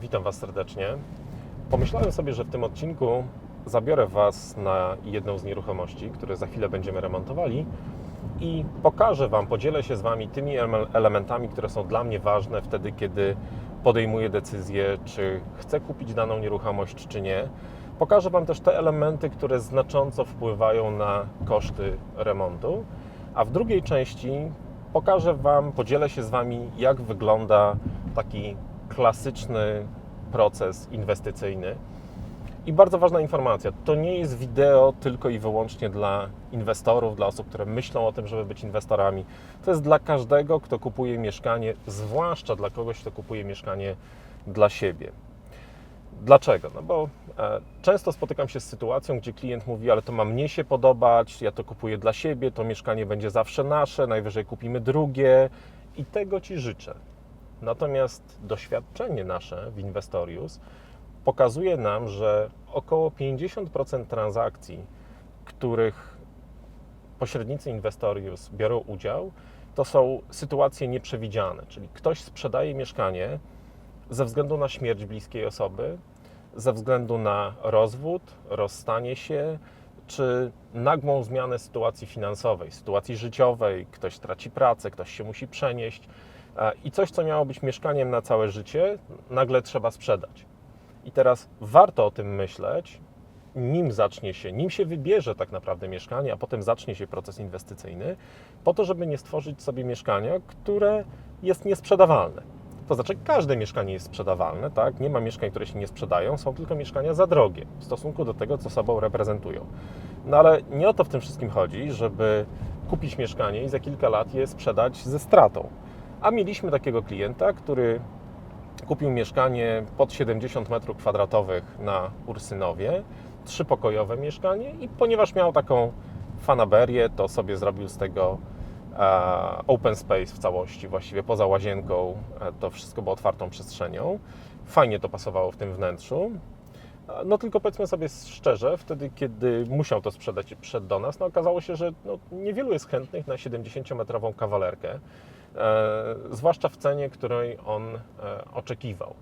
Witam Was serdecznie. Pomyślałem sobie, że w tym odcinku zabiorę Was na jedną z nieruchomości, które za chwilę będziemy remontowali i pokażę Wam, podzielę się z Wami tymi ele- elementami, które są dla mnie ważne wtedy, kiedy podejmuję decyzję, czy chcę kupić daną nieruchomość, czy nie. Pokażę Wam też te elementy, które znacząco wpływają na koszty remontu, a w drugiej części pokażę Wam, podzielę się z Wami, jak wygląda taki klasyczny proces inwestycyjny. I bardzo ważna informacja, to nie jest wideo tylko i wyłącznie dla inwestorów, dla osób, które myślą o tym, żeby być inwestorami. To jest dla każdego, kto kupuje mieszkanie, zwłaszcza dla kogoś, kto kupuje mieszkanie dla siebie. Dlaczego? No bo e, często spotykam się z sytuacją, gdzie klient mówi, ale to ma mnie się podobać, ja to kupuję dla siebie, to mieszkanie będzie zawsze nasze, najwyżej kupimy drugie i tego Ci życzę. Natomiast doświadczenie nasze w Investorius pokazuje nam, że około 50% transakcji, których pośrednicy Investorius biorą udział, to są sytuacje nieprzewidziane, czyli ktoś sprzedaje mieszkanie ze względu na śmierć bliskiej osoby, ze względu na rozwód, rozstanie się, czy nagłą zmianę sytuacji finansowej, sytuacji życiowej, ktoś traci pracę, ktoś się musi przenieść i coś, co miało być mieszkaniem na całe życie, nagle trzeba sprzedać. I teraz warto o tym myśleć, nim zacznie się, nim się wybierze tak naprawdę mieszkanie, a potem zacznie się proces inwestycyjny, po to, żeby nie stworzyć sobie mieszkania, które jest niesprzedawalne. To znaczy, każde mieszkanie jest sprzedawalne, tak? Nie ma mieszkań, które się nie sprzedają, są tylko mieszkania za drogie w stosunku do tego, co sobą reprezentują. No ale nie o to w tym wszystkim chodzi, żeby kupić mieszkanie i za kilka lat je sprzedać ze stratą. A mieliśmy takiego klienta, który kupił mieszkanie pod 70 m2 na Ursynowie, trzypokojowe mieszkanie i ponieważ miał taką fanaberię, to sobie zrobił z tego e, open space w całości, właściwie poza łazienką, e, to wszystko było otwartą przestrzenią. Fajnie to pasowało w tym wnętrzu. E, No tylko powiedzmy sobie szczerze, wtedy kiedy musiał to sprzedać i przyszedł do nas, no okazało się, że no, niewielu jest chętnych na 70-metrową kawalerkę, zwłaszcza w cenie, której on e, oczekiwał.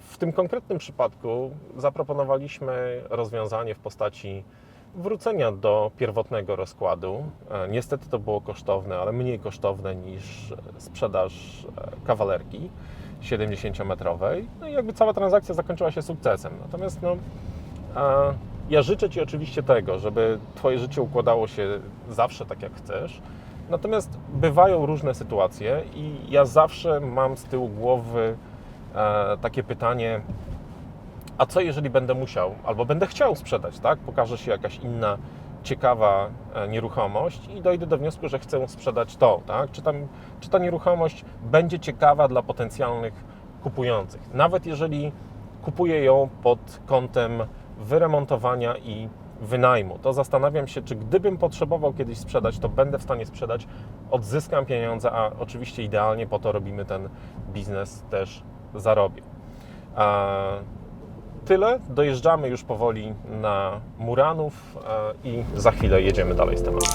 W tym konkretnym przypadku zaproponowaliśmy rozwiązanie w postaci wrócenia do pierwotnego rozkładu. E, Niestety to było kosztowne, ale mniej kosztowne niż e, sprzedaż e, kawalerki 70-metrowej. No i jakby cała transakcja zakończyła się sukcesem. Natomiast no, ja życzę Ci oczywiście tego, żeby Twoje życie układało się zawsze tak, jak chcesz. Natomiast bywają różne sytuacje i ja zawsze mam z tyłu głowy e, takie pytanie, a co jeżeli będę musiał albo będę chciał sprzedać, tak? Pokaże się jakaś inna ciekawa e, nieruchomość i dojdę do wniosku, że chcę sprzedać to, tak? Czy, tam, czy ta nieruchomość będzie ciekawa dla potencjalnych kupujących. Nawet jeżeli kupuję ją pod kątem wyremontowania i wynajmu, to zastanawiam się, czy gdybym potrzebował kiedyś sprzedać, to będę w stanie sprzedać, odzyskam pieniądze, a oczywiście idealnie po to robimy ten biznes, też zarobię. Tyle. Dojeżdżamy już powoli na Muranów e, i za chwilę jedziemy dalej z tematem.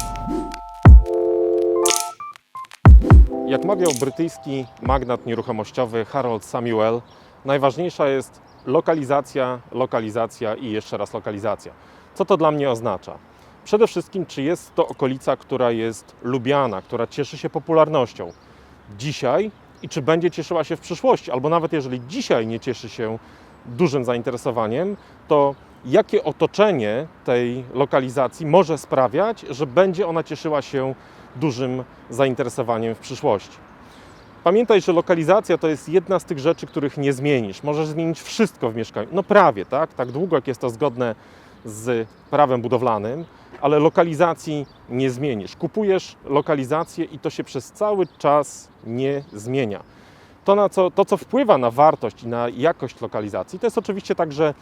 Jak mawiał brytyjski magnat nieruchomościowy Harold Samuel, najważniejsza jest lokalizacja, lokalizacja i jeszcze raz lokalizacja. Co to dla mnie oznacza? Przede wszystkim, czy jest to okolica, która jest lubiana, która cieszy się popularnością dzisiaj i czy będzie cieszyła się w przyszłości, albo nawet jeżeli dzisiaj nie cieszy się dużym zainteresowaniem, to jakie otoczenie tej lokalizacji może sprawiać, że będzie ona cieszyła się dużym zainteresowaniem w przyszłości. Pamiętaj, że lokalizacja to jest jedna z tych rzeczy, których nie zmienisz. Możesz zmienić wszystko w mieszkaniu. No prawie, tak? Tak długo, jak jest to zgodne z prawem budowlanym, ale lokalizacji nie zmienisz. Kupujesz lokalizację i to się przez cały czas nie zmienia. To, na co, to, co wpływa na wartość i na jakość lokalizacji, to jest oczywiście także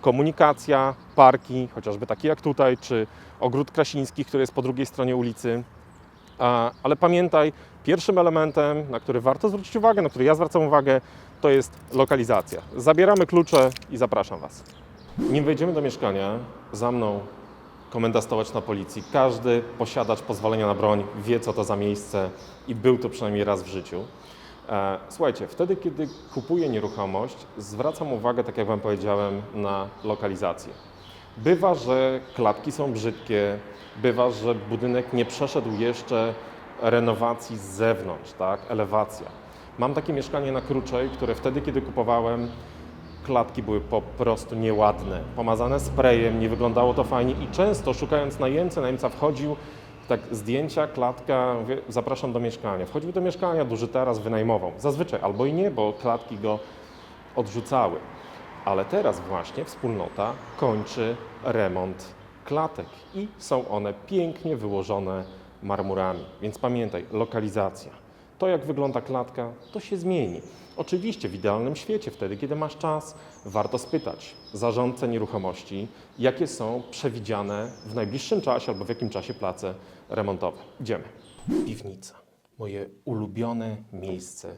komunikacja, parki, chociażby takie jak tutaj, czy ogród Krasiński, który jest po drugiej stronie ulicy. Ale pamiętaj, pierwszym elementem, na który warto zwrócić uwagę, na który ja zwracam uwagę, to jest lokalizacja. Zabieramy klucze i zapraszam Was. Nim wejdziemy do mieszkania, za mną komenda stołeczna policji. Każdy posiadacz pozwolenia na broń wie, co to za miejsce i był tu przynajmniej raz w życiu. E, Słuchajcie, wtedy kiedy kupuję nieruchomość, zwracam uwagę, tak jak Wam powiedziałem, na lokalizację. Bywa, że klatki są brzydkie, bywa, że budynek nie przeszedł jeszcze renowacji z zewnątrz, tak? Elewacja. Mam takie mieszkanie na Kruczej, które wtedy, kiedy kupowałem, klatki były po prostu nieładne, pomazane sprayem, nie wyglądało to fajnie i często szukając najemcy, najemca wchodził, tak zdjęcia, klatka, mówię, zapraszam do mieszkania. Wchodził do mieszkania, duży taras wynajmował. Zazwyczaj albo i nie, bo klatki go odrzucały. Ale teraz właśnie wspólnota kończy remont klatek i są one pięknie wyłożone marmurami. Więc pamiętaj, lokalizacja. To, jak wygląda klatka, to się zmieni. Oczywiście w idealnym świecie, wtedy, kiedy masz czas, warto spytać zarządcę nieruchomości, jakie są przewidziane w najbliższym czasie albo w jakim czasie place remontowe. Idziemy. Piwnica. Moje ulubione miejsce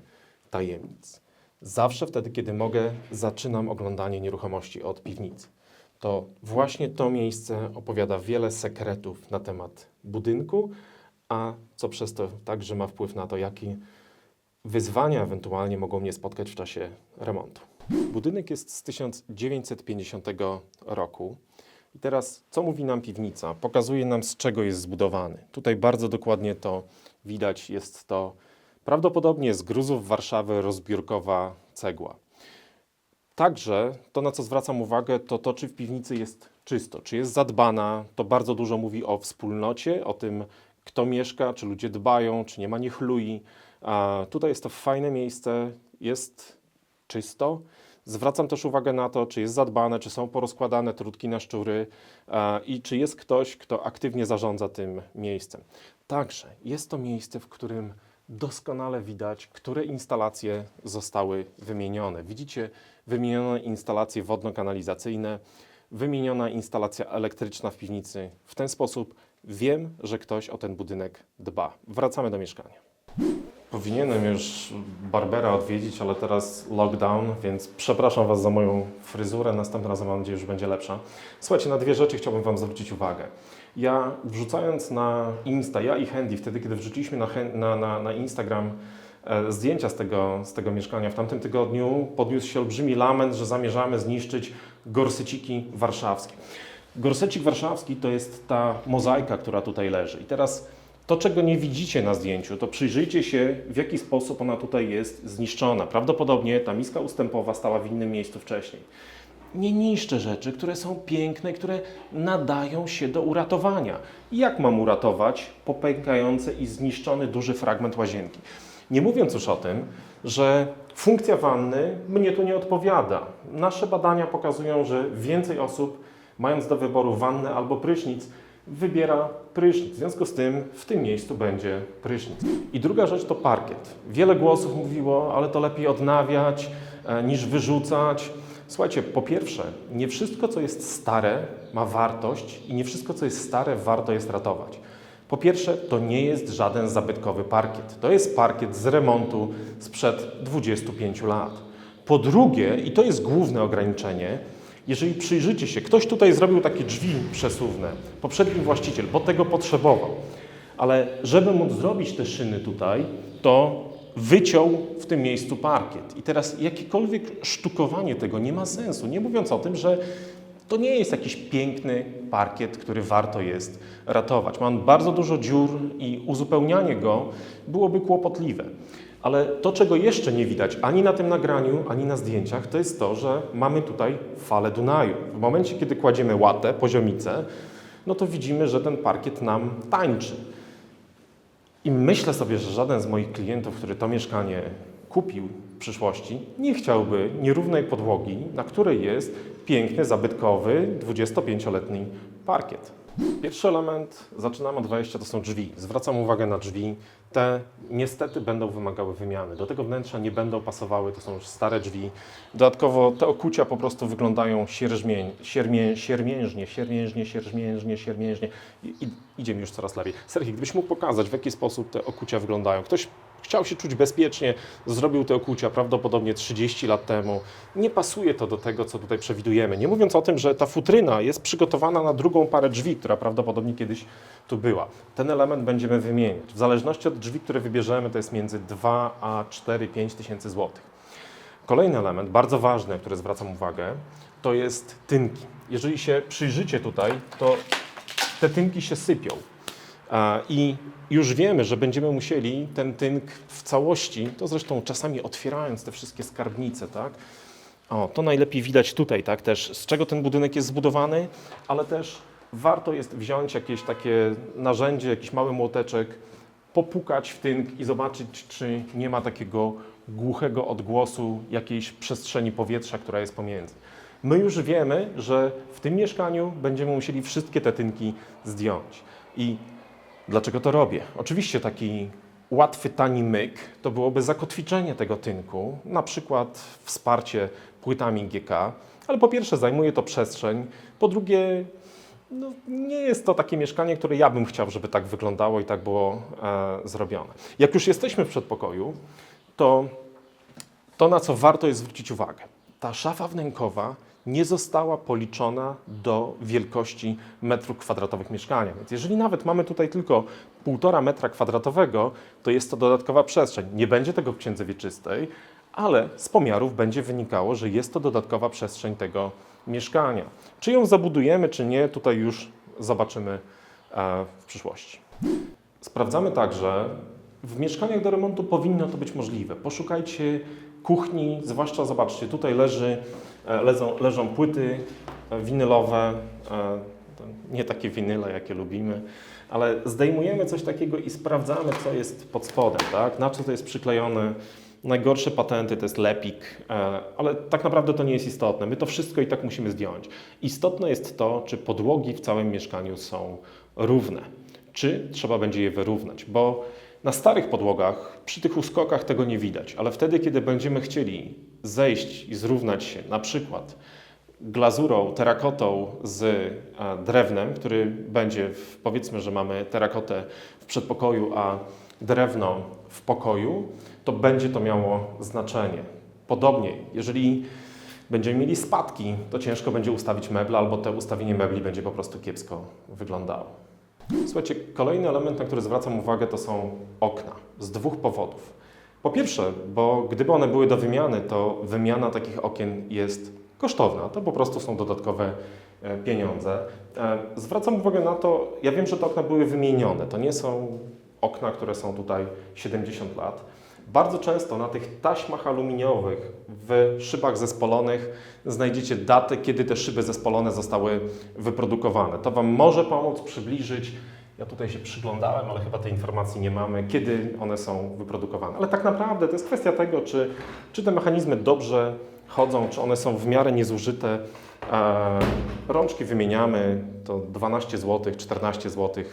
tajemnic. Zawsze wtedy, kiedy mogę, zaczynam oglądanie nieruchomości od piwnicy. To właśnie to miejsce opowiada wiele sekretów na temat budynku, a co przez to także ma wpływ na to, jakie wyzwania ewentualnie mogą mnie spotkać w czasie remontu. Budynek jest z 1950 roku. I teraz, co mówi nam piwnica? Pokazuje nam, z czego jest zbudowany. Tutaj bardzo dokładnie to widać. Jest to prawdopodobnie z gruzów Warszawy rozbiórkowa cegła. Także to, na co zwracam uwagę, to to, czy w piwnicy jest czysto, czy jest zadbana. To bardzo dużo mówi o wspólnocie, o tym, kto mieszka, czy ludzie dbają, czy nie ma niechlui. A tutaj jest to fajne miejsce, jest czysto. Zwracam też uwagę na to, czy jest zadbane, czy są porozkładane trutki na szczury a, i czy jest ktoś, kto aktywnie zarządza tym miejscem. Także jest to miejsce, w którym doskonale widać, które instalacje zostały wymienione. Widzicie wymienione instalacje wodno-kanalizacyjne, wymieniona instalacja elektryczna w piwnicy. W ten sposób wiem, że ktoś o ten budynek dba. Wracamy do mieszkania. Powinienem już Barbera odwiedzić, ale teraz lockdown, więc przepraszam Was za moją fryzurę. Następnym razem mam nadzieję, że będzie lepsza. Słuchajcie, na dwie rzeczy chciałbym Wam zwrócić uwagę. Ja wrzucając na Insta, ja i Handy, wtedy kiedy wrzuciliśmy na, na, na, na Instagram e, zdjęcia z tego, z tego mieszkania, w tamtym tygodniu podniósł się olbrzymi lament, że zamierzamy zniszczyć gorsyciki warszawskie. Gorsecik warszawski to jest ta mozaika, która tutaj leży. I teraz to, czego nie widzicie na zdjęciu, to przyjrzyjcie się, w jaki sposób ona tutaj jest zniszczona. Prawdopodobnie ta miska ustępowa stała w innym miejscu wcześniej. Nie niszczę rzeczy, które są piękne, które nadają się do uratowania. Jak mam uratować popękający i zniszczony duży fragment łazienki? Nie mówiąc już o tym, że funkcja wanny mnie tu nie odpowiada. Nasze badania pokazują, że więcej osób, mając do wyboru wannę albo prysznic, wybiera prysznic. W związku z tym w tym miejscu będzie prysznic. I druga rzecz to parkiet. Wiele głosów mówiło, ale to lepiej odnawiać e, niż wyrzucać. Słuchajcie, po pierwsze, nie wszystko, co jest stare, ma wartość i nie wszystko, co jest stare, warto jest ratować. Po pierwsze, to nie jest żaden zabytkowy parkiet. To jest parkiet z remontu sprzed 25 lat. Po drugie, i to jest główne ograniczenie, jeżeli przyjrzycie się, ktoś tutaj zrobił takie drzwi przesuwne, poprzedni właściciel, bo tego potrzebował. Ale żeby móc zrobić te szyny tutaj, to wyciął w tym miejscu parkiet. I teraz jakiekolwiek sztukowanie tego nie ma sensu. Nie mówiąc o tym, że to nie jest jakiś piękny parkiet, który warto jest ratować. Ma on bardzo dużo dziur i uzupełnianie go byłoby kłopotliwe. Ale to, czego jeszcze nie widać ani na tym nagraniu, ani na zdjęciach, to jest to, że mamy tutaj falę Dunaju. W momencie, kiedy kładziemy łatę, poziomicę, no to widzimy, że ten parkiet nam tańczy. I myślę sobie, że żaden z moich klientów, który to mieszkanie kupił przyszłości, nie chciałby nierównej podłogi, na której jest piękny, zabytkowy, 25-letni parkiet. Pierwszy element, zaczynamy od wejścia, to są drzwi. Zwracam uwagę na drzwi. Te niestety będą wymagały wymiany. Do tego wnętrza nie będą pasowały, to są już stare drzwi. Dodatkowo te okucia po prostu wyglądają sierżmień, siermię, siermiężnie, siermiężnie, siermiężnie, siermiężnie. I, idzie mi już coraz lepiej. Serhii, gdybyś mógł pokazać, w jaki sposób te okucia wyglądają. Ktoś Chciał się czuć bezpiecznie, zrobił te okucia prawdopodobnie 30 lat temu. Nie pasuje to do tego, co tutaj przewidujemy. Nie mówiąc o tym, że ta futryna jest przygotowana na drugą parę drzwi, która prawdopodobnie kiedyś tu była. Ten element będziemy wymieniać. W zależności od drzwi, które wybierzemy, to jest między 2 a 4-5 tysięcy złotych. Kolejny element, bardzo ważny, który zwracam uwagę, to jest tynki. Jeżeli się przyjrzycie tutaj, to te tynki się sypią. I już wiemy, że będziemy musieli ten tynk w całości, to zresztą czasami otwierając te wszystkie skarbnice, tak? O, to najlepiej widać tutaj, tak? Też z czego ten budynek jest zbudowany, ale też warto jest wziąć jakieś takie narzędzie, jakiś mały młoteczek, popukać w tynk i zobaczyć, czy nie ma takiego głuchego odgłosu jakiejś przestrzeni powietrza, która jest pomiędzy. My już wiemy, że w tym mieszkaniu będziemy musieli wszystkie te tynki zdjąć. I dlaczego to robię? Oczywiście taki łatwy, tani myk to byłoby zakotwiczenie tego tynku, na przykład wsparcie płytami GK, ale po pierwsze zajmuje to przestrzeń, po drugie no, nie jest to takie mieszkanie, które ja bym chciał, żeby tak wyglądało i tak było e, zrobione. Jak już jesteśmy w przedpokoju, to to, na co warto jest zwrócić uwagę. Ta szafa wnękowa nie została policzona do wielkości metrów kwadratowych mieszkania. Więc jeżeli nawet mamy tutaj tylko 1,5 metra kwadratowego, to jest to dodatkowa przestrzeń. Nie będzie tego w księdze wieczystej, ale z pomiarów będzie wynikało, że jest to dodatkowa przestrzeń tego mieszkania. Czy ją zabudujemy, czy nie, tutaj już zobaczymy e, w przyszłości. Sprawdzamy także, w mieszkaniach do remontu powinno to być możliwe. Poszukajcie kuchni, zwłaszcza zobaczcie, tutaj leży, e, leżą, leżą płyty e, winylowe, e, nie takie winyle, jakie lubimy, ale zdejmujemy coś takiego i sprawdzamy, co jest pod spodem, tak? na co to jest przyklejone. Najgorsze patenty to jest lepik, ale tak naprawdę to nie jest istotne. My to wszystko i tak musimy zdjąć. Istotne jest to, czy podłogi w całym mieszkaniu są równe, czy trzeba będzie je wyrównać, bo na starych podłogach, przy tych uskokach tego nie widać, ale wtedy, kiedy będziemy chcieli zejść i zrównać się na przykład glazurą, terakotą z e, drewnem, który będzie, w, powiedzmy, że mamy terakotę w przedpokoju, a drewno w pokoju, to będzie to miało znaczenie. Podobnie, jeżeli będziemy mieli spadki, to ciężko będzie ustawić meble, albo to ustawienie mebli będzie po prostu kiepsko wyglądało. Słuchajcie, kolejny element, na który zwracam uwagę, to są okna. Z dwóch powodów. Po pierwsze, bo gdyby one były do wymiany, to wymiana takich okien jest kosztowna. To po prostu są dodatkowe e, pieniądze. E, Zwracam uwagę na to, ja wiem, że te okna były wymienione. To nie są okna, które są tutaj 70 lat. Bardzo często na tych taśmach aluminiowych w szybach zespolonych znajdziecie datę, kiedy te szyby zespolone zostały wyprodukowane. To Wam może pomóc przybliżyć. Ja tutaj się przyglądałem, ale chyba tej informacji nie mamy, kiedy one są wyprodukowane. Ale tak naprawdę to jest kwestia tego, czy, czy te mechanizmy dobrze chodzą, czy one są w miarę niezużyte. E, rączki wymieniamy, to 12 zł, 14 zł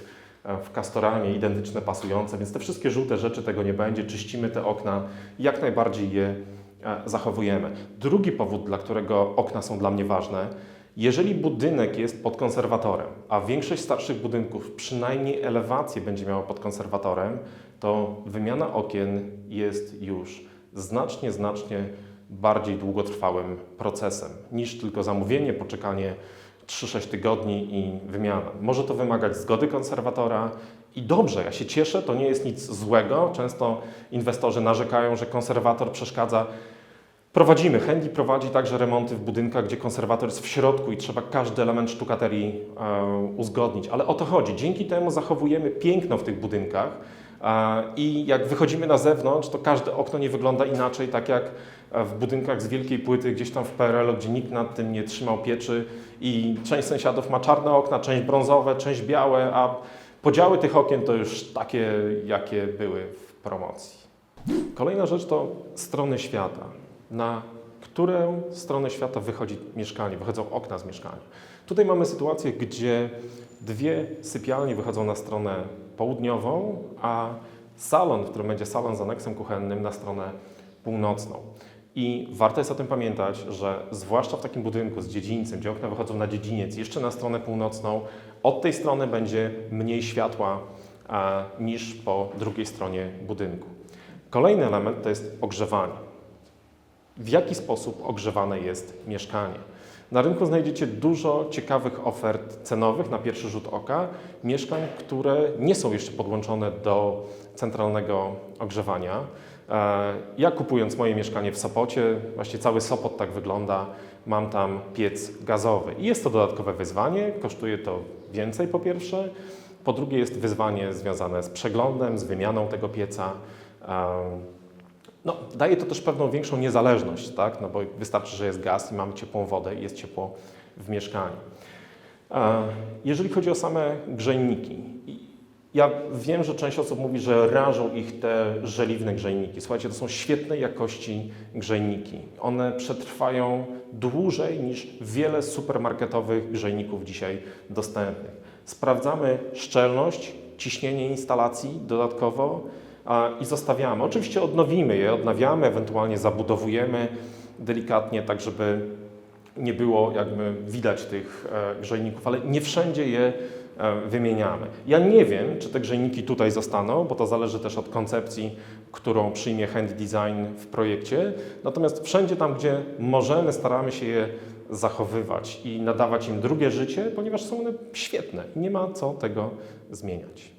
w Castoramie, identyczne, pasujące, więc te wszystkie żółte rzeczy tego nie będzie. Czyścimy te okna, jak najbardziej je e, zachowujemy. Drugi powód, dla którego okna są dla mnie ważne, jeżeli budynek jest pod konserwatorem, a większość starszych budynków przynajmniej elewację będzie miała pod konserwatorem, to wymiana okien jest już znacznie, znacznie bardziej długotrwałym procesem niż tylko zamówienie, poczekanie 3-6 tygodni i wymiana. Może to wymagać zgody konserwatora i dobrze, ja się cieszę, to nie jest nic złego. Często inwestorzy narzekają, że konserwator przeszkadza. Prowadzimy, Handy prowadzi także remonty w budynkach, gdzie konserwator jest w środku i trzeba każdy element sztukaterii e, uzgodnić. Ale o to chodzi. Dzięki temu zachowujemy piękno w tych budynkach e, i jak wychodzimy na zewnątrz, to każde okno nie wygląda inaczej, tak jak w budynkach z wielkiej płyty gdzieś tam w PRL, gdzie nikt nad tym nie trzymał pieczy i część sąsiadów ma czarne okna, część brązowe, część białe, a podziały tych okien to już takie, jakie były w promocji. Kolejna rzecz to strony świata. Na którą stronę świata wychodzi mieszkanie, wychodzą okna z mieszkania. Tutaj mamy sytuację, gdzie dwie sypialnie wychodzą na stronę południową, a salon, w którym będzie salon z aneksem kuchennym, na stronę północną. I warto jest o tym pamiętać, że zwłaszcza w takim budynku z dziedzińcem, gdzie okna wychodzą na dziedziniec, jeszcze na stronę północną, od tej strony będzie mniej światła a, niż po drugiej stronie budynku. Kolejny element to jest ogrzewanie. W jaki sposób ogrzewane jest mieszkanie? Na rynku znajdziecie dużo ciekawych ofert cenowych na pierwszy rzut oka, mieszkań, które nie są jeszcze podłączone do centralnego ogrzewania. E, Ja kupując moje mieszkanie w Sopocie, właśnie cały Sopot tak wygląda, mam tam piec gazowy. I jest to dodatkowe wyzwanie, kosztuje to więcej po pierwsze, po drugie jest wyzwanie związane z przeglądem, z wymianą tego pieca. No, daje to też pewną większą niezależność, tak? no bo wystarczy, że jest gaz i mamy ciepłą wodę i jest ciepło w mieszkaniu. E, Jeżeli chodzi o same grzejniki, ja wiem, że część osób mówi, że rażą ich te żeliwne grzejniki. Słuchajcie, to są świetnej jakości grzejniki. One przetrwają dłużej niż wiele supermarketowych grzejników dzisiaj dostępnych. Sprawdzamy szczelność, ciśnienie instalacji dodatkowo i zostawiamy. Oczywiście odnowimy je, odnawiamy, ewentualnie zabudowujemy delikatnie, tak żeby nie było jakby widać tych e, grzejników, ale nie wszędzie je e, wymieniamy. Ja nie wiem, czy te grzejniki tutaj zostaną, bo to zależy też od koncepcji, którą przyjmie Hand Design w projekcie. Natomiast wszędzie tam, gdzie możemy, staramy się je zachowywać i nadawać im drugie życie, ponieważ są one świetne. Nie ma co tego zmieniać.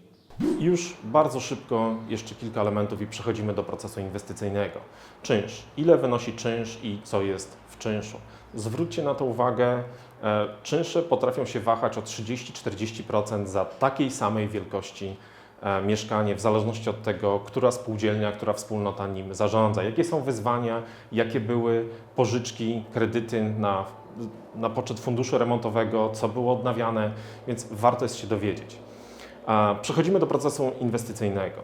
Już bardzo szybko jeszcze kilka elementów i przechodzimy do procesu inwestycyjnego. Czynsz. Ile wynosi czynsz i co jest w czynszu? Zwróćcie na to uwagę. e, Czynsze potrafią się wahać o 30-40% za takiej samej wielkości e, mieszkanie, w zależności od tego, która spółdzielnia, która wspólnota nim zarządza. Jakie są wyzwania, jakie były pożyczki, kredyty na, na poczet funduszu remontowego, co było odnawiane, więc warto jest się dowiedzieć. Przechodzimy do procesu inwestycyjnego.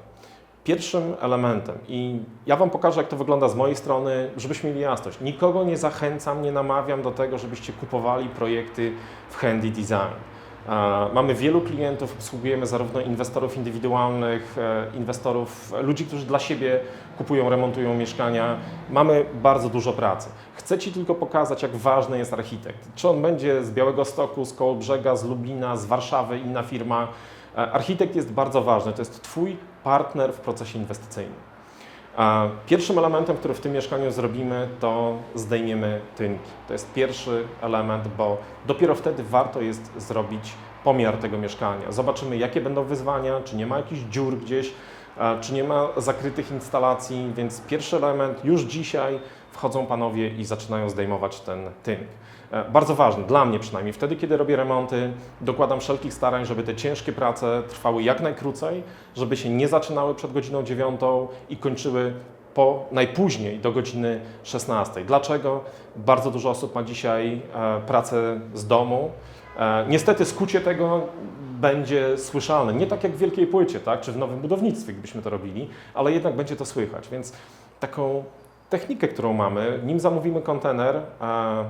Pierwszym elementem, i ja Wam pokażę, jak to wygląda z mojej strony, żebyśmy mieli jasność. Nikogo nie zachęcam, nie namawiam do tego, żebyście kupowali projekty w Handy Design. Mamy wielu klientów, obsługujemy zarówno inwestorów indywidualnych, e, inwestorów, e, ludzi, którzy dla siebie kupują, remontują mieszkania. Mamy bardzo dużo pracy. Chcę Ci tylko pokazać, jak ważny jest architekt. Czy on będzie z Białego Stoku, z Kołobrzega, z Lublina, z Warszawy, inna firma. E, Architekt jest bardzo ważny, to jest Twój partner w procesie inwestycyjnym. A Pierwszym elementem, który w tym mieszkaniu zrobimy, to zdejmiemy tynki. To jest pierwszy element, bo dopiero wtedy warto jest zrobić pomiar tego mieszkania. Zobaczymy, jakie będą wyzwania, czy nie ma jakichś dziur gdzieś, a, czy nie ma zakrytych instalacji, więc pierwszy element już dzisiaj wchodzą panowie i zaczynają zdejmować ten tynk. E, Bardzo ważny, dla mnie przynajmniej, wtedy kiedy robię remonty, dokładam wszelkich starań, żeby te ciężkie prace trwały jak najkrócej, żeby się nie zaczynały przed godziną 9 i kończyły po najpóźniej do godziny 16. Dlaczego? Bardzo dużo osób ma dzisiaj e, pracę z domu. E, niestety skucie tego będzie słyszalne. Nie tak jak w wielkiej płycie, tak? czy w nowym budownictwie, gdybyśmy to robili, ale jednak będzie to słychać. Więc taką technikę, którą mamy, nim zamówimy kontener, a,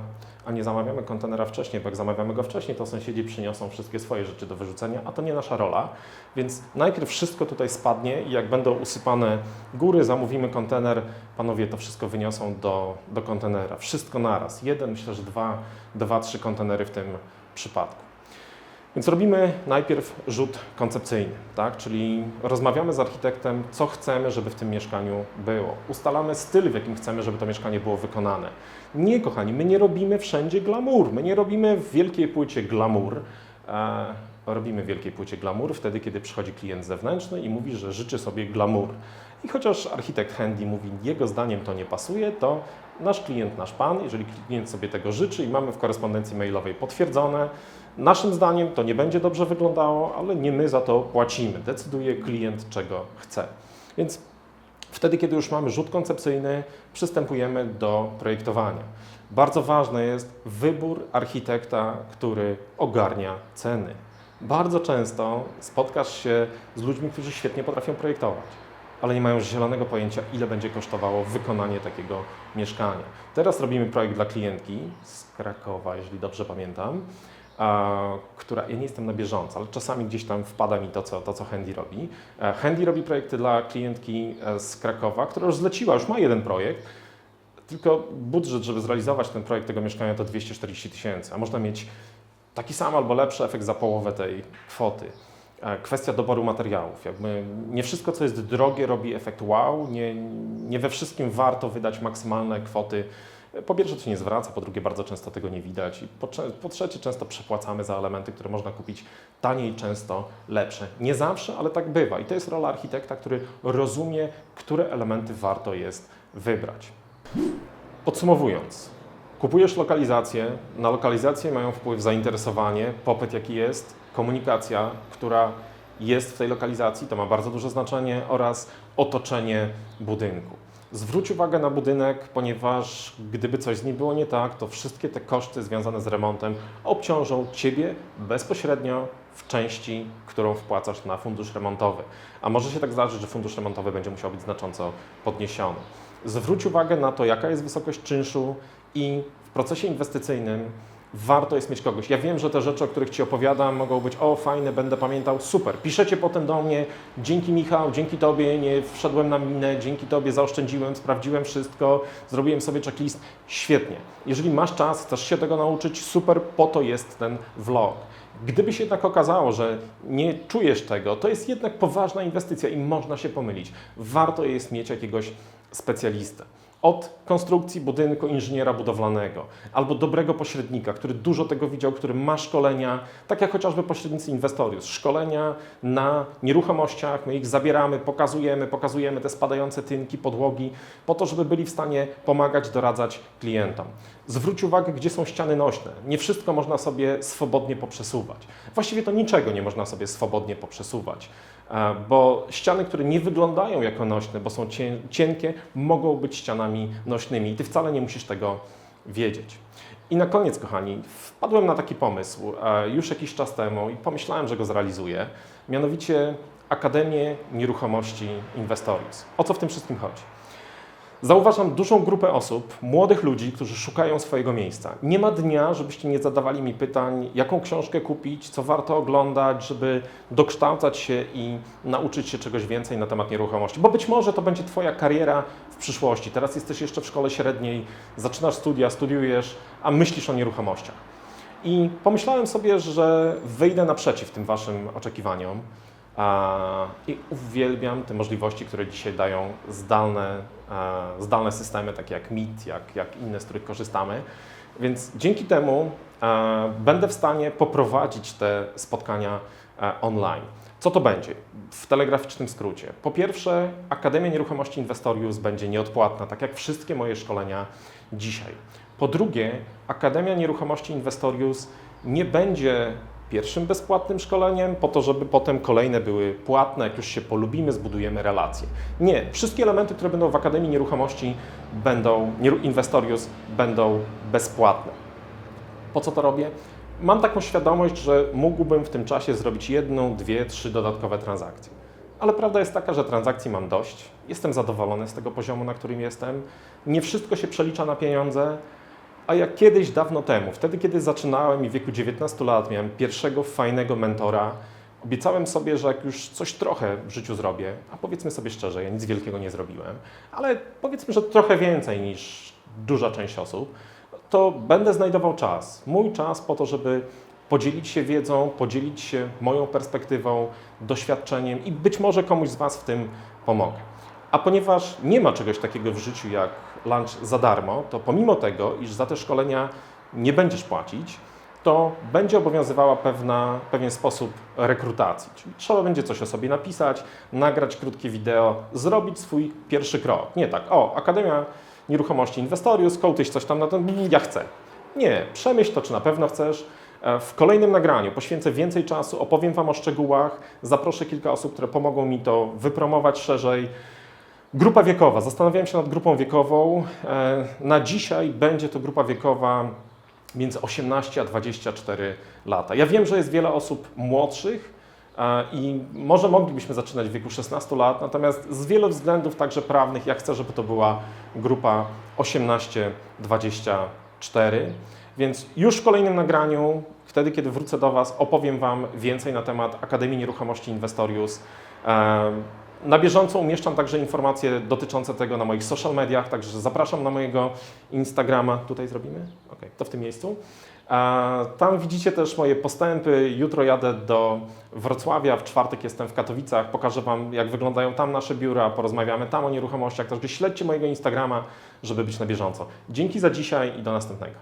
a nie zamawiamy kontenera wcześniej, bo jak zamawiamy go wcześniej, to sąsiedzi przyniosą wszystkie swoje rzeczy do wyrzucenia, a to nie nasza rola. Więc najpierw wszystko tutaj spadnie i jak będą usypane góry, zamówimy kontener, panowie to wszystko wyniosą do, do kontenera. Wszystko naraz. Jeden, myślę, że dwa, dwa, trzy kontenery w tym przypadku. Więc robimy najpierw rzut koncepcyjny, tak? czyli rozmawiamy z architektem, co chcemy, żeby w tym mieszkaniu było. Ustalamy styl, w jakim chcemy, żeby to mieszkanie było wykonane. Nie, kochani, my nie robimy wszędzie glamour, my nie robimy w wielkiej płycie glamour. E, robimy w wielkiej płycie glamour wtedy, kiedy przychodzi klient zewnętrzny i mówi, że życzy sobie glamour. I chociaż architekt Handy mówi, jego zdaniem to nie pasuje, to nasz klient, nasz pan, jeżeli klient sobie tego życzy i mamy w korespondencji mailowej potwierdzone, naszym zdaniem to nie będzie dobrze wyglądało, ale nie my za to płacimy. Decyduje klient, czego chce. Więc wtedy, kiedy już mamy rzut koncepcyjny, przystępujemy do projektowania. Bardzo ważny jest wybór architekta, który ogarnia ceny. Bardzo często spotkasz się z ludźmi, którzy świetnie potrafią projektować, ale nie mają zielonego pojęcia, ile będzie kosztowało wykonanie takiego mieszkania. Teraz robimy projekt dla klientki z Krakowa, jeżeli dobrze pamiętam, a, która, ja nie jestem na bieżąco, ale czasami gdzieś tam wpada mi to, co, to, co Handy robi. E, Handy robi projekty dla klientki e, z Krakowa, która już zleciła, już ma jeden projekt, tylko budżet, żeby zrealizować ten projekt tego mieszkania to 240 tysięcy, a można mieć taki sam albo lepszy efekt za połowę tej kwoty. E, kwestia doboru materiałów. Jakby nie wszystko, co jest drogie, robi efekt wow. Nie, nie we wszystkim warto wydać maksymalne kwoty. Po pierwsze, to się nie zwraca, po drugie, bardzo często tego nie widać. I po, po trzecie, często przepłacamy za elementy, które można kupić taniej, często lepsze. Nie zawsze, ale tak bywa. I to jest rola architekta, który rozumie, które elementy warto jest wybrać. Podsumowując, kupujesz lokalizację, na lokalizację mają wpływ zainteresowanie, popyt jaki jest, komunikacja, która jest w tej lokalizacji, to ma bardzo duże znaczenie, oraz otoczenie budynku. Zwróć uwagę na budynek, ponieważ gdyby coś z nim było nie tak, to wszystkie te koszty związane z remontem obciążą Ciebie bezpośrednio w części, którą wpłacasz na fundusz remontowy. A może się tak zdarzyć, że fundusz remontowy będzie musiał być znacząco podniesiony. Zwróć uwagę na to, jaka jest wysokość czynszu i w procesie inwestycyjnym warto jest mieć kogoś. Ja wiem, że te rzeczy, o których Ci opowiadam, mogą być o fajne, będę pamiętał, super. Piszecie potem do mnie, dzięki Michał, dzięki Tobie nie wszedłem na minę, dzięki Tobie zaoszczędziłem, sprawdziłem wszystko, zrobiłem sobie checklist. Świetnie. Jeżeli masz czas, chcesz się tego nauczyć, super, po to jest ten vlog. Gdyby się jednak okazało, że nie czujesz tego, to jest jednak poważna inwestycja i można się pomylić. Warto jest mieć jakiegoś specjalistę. Od konstrukcji budynku inżyniera budowlanego albo dobrego pośrednika, który dużo tego widział, który ma szkolenia, tak jak chociażby pośrednicy Investorius. Szkolenia na nieruchomościach, my ich zabieramy, pokazujemy, pokazujemy te spadające tynki, podłogi, po to, żeby byli w stanie pomagać, doradzać klientom. Zwróć uwagę, gdzie są ściany nośne. Nie wszystko można sobie swobodnie poprzesuwać. Właściwie to niczego nie można sobie swobodnie poprzesuwać, bo ściany, które nie wyglądają jako nośne, bo są cienkie, mogą być ścianami nośnymi i Ty wcale nie musisz tego wiedzieć. I na koniec, kochani, wpadłem na taki pomysł e, już jakiś czas temu i pomyślałem, że go zrealizuję, mianowicie Akademię Nieruchomości Investorius. O co w tym wszystkim chodzi? Zauważam dużą grupę osób, młodych ludzi, którzy szukają swojego miejsca. Nie ma dnia, żebyście nie zadawali mi pytań, jaką książkę kupić, co warto oglądać, żeby dokształcać się i nauczyć się czegoś więcej na temat nieruchomości. Bo być może to będzie Twoja kariera w przyszłości. Teraz jesteś jeszcze w szkole średniej, zaczynasz studia, studiujesz, a myślisz o nieruchomościach. I pomyślałem sobie, że wyjdę naprzeciw tym Waszym oczekiwaniom. I uwielbiam te możliwości, które dzisiaj dają zdalne, e, zdalne systemy, takie jak Meet, jak, jak inne, z których korzystamy. Więc dzięki temu e, będę w stanie poprowadzić te spotkania e, online. Co to będzie? W telegraficznym skrócie. Po pierwsze, Akademia Nieruchomości Investorius będzie nieodpłatna, tak jak wszystkie moje szkolenia dzisiaj. Po drugie, Akademia Nieruchomości Investorius nie będzie pierwszym bezpłatnym szkoleniem, po to, żeby potem kolejne były płatne, jak już się polubimy, zbudujemy relacje. Nie, wszystkie elementy, które będą w Akademii Nieruchomości będą, Investorius będą bezpłatne. Po co to robię? Mam taką świadomość, że mógłbym w tym czasie zrobić jedną, dwie, trzy dodatkowe transakcje. Ale prawda jest taka, że transakcji mam dość. Jestem zadowolony z tego poziomu, na którym jestem. Nie wszystko się przelicza na pieniądze, a jak kiedyś, dawno temu, wtedy kiedy zaczynałem i w wieku 19 lat miałem pierwszego fajnego mentora, obiecałem sobie, że jak już coś trochę w życiu zrobię, a powiedzmy sobie szczerze, ja nic wielkiego nie zrobiłem, ale powiedzmy, że trochę więcej niż duża część osób, to będę znajdował czas, mój czas po to, żeby podzielić się wiedzą, podzielić się moją perspektywą, doświadczeniem i być może komuś z Was w tym pomogę. A ponieważ nie ma czegoś takiego w życiu jak lunch za darmo, to pomimo tego, iż za te szkolenia nie będziesz płacić, to będzie obowiązywała pewna, pewien sposób rekrutacji. Czyli trzeba będzie coś o sobie napisać, nagrać krótkie wideo, zrobić swój pierwszy krok. Nie tak, o, Akademia Nieruchomości Investorius, kołtyś coś tam na ten, ja chcę. Nie, przemyśl to, czy na pewno chcesz. E, W kolejnym nagraniu poświęcę więcej czasu, opowiem Wam o szczegółach, zaproszę kilka osób, które pomogą mi to wypromować szerzej. Grupa wiekowa. Zastanawiałem się nad grupą wiekową. E, Na dzisiaj będzie to grupa wiekowa między 18 a 24 lata. Ja wiem, że jest wiele osób młodszych e, i może moglibyśmy zaczynać w wieku 16 lat, natomiast z wielu względów, także prawnych, ja chcę, żeby to była grupa 18-24. Więc już w kolejnym nagraniu, wtedy kiedy wrócę do Was, opowiem Wam więcej na temat Akademii Nieruchomości Investorius. Na bieżąco umieszczam także informacje dotyczące tego na moich social mediach, także zapraszam na mojego Instagrama. Tutaj zrobimy? Ok, to w tym miejscu. Tam widzicie też moje postępy. Jutro jadę do Wrocławia, w czwartek jestem w Katowicach. Pokażę Wam, jak wyglądają tam nasze biura, porozmawiamy tam o nieruchomościach. Także śledźcie mojego Instagrama, żeby być na bieżąco. Dzięki za dzisiaj i do następnego.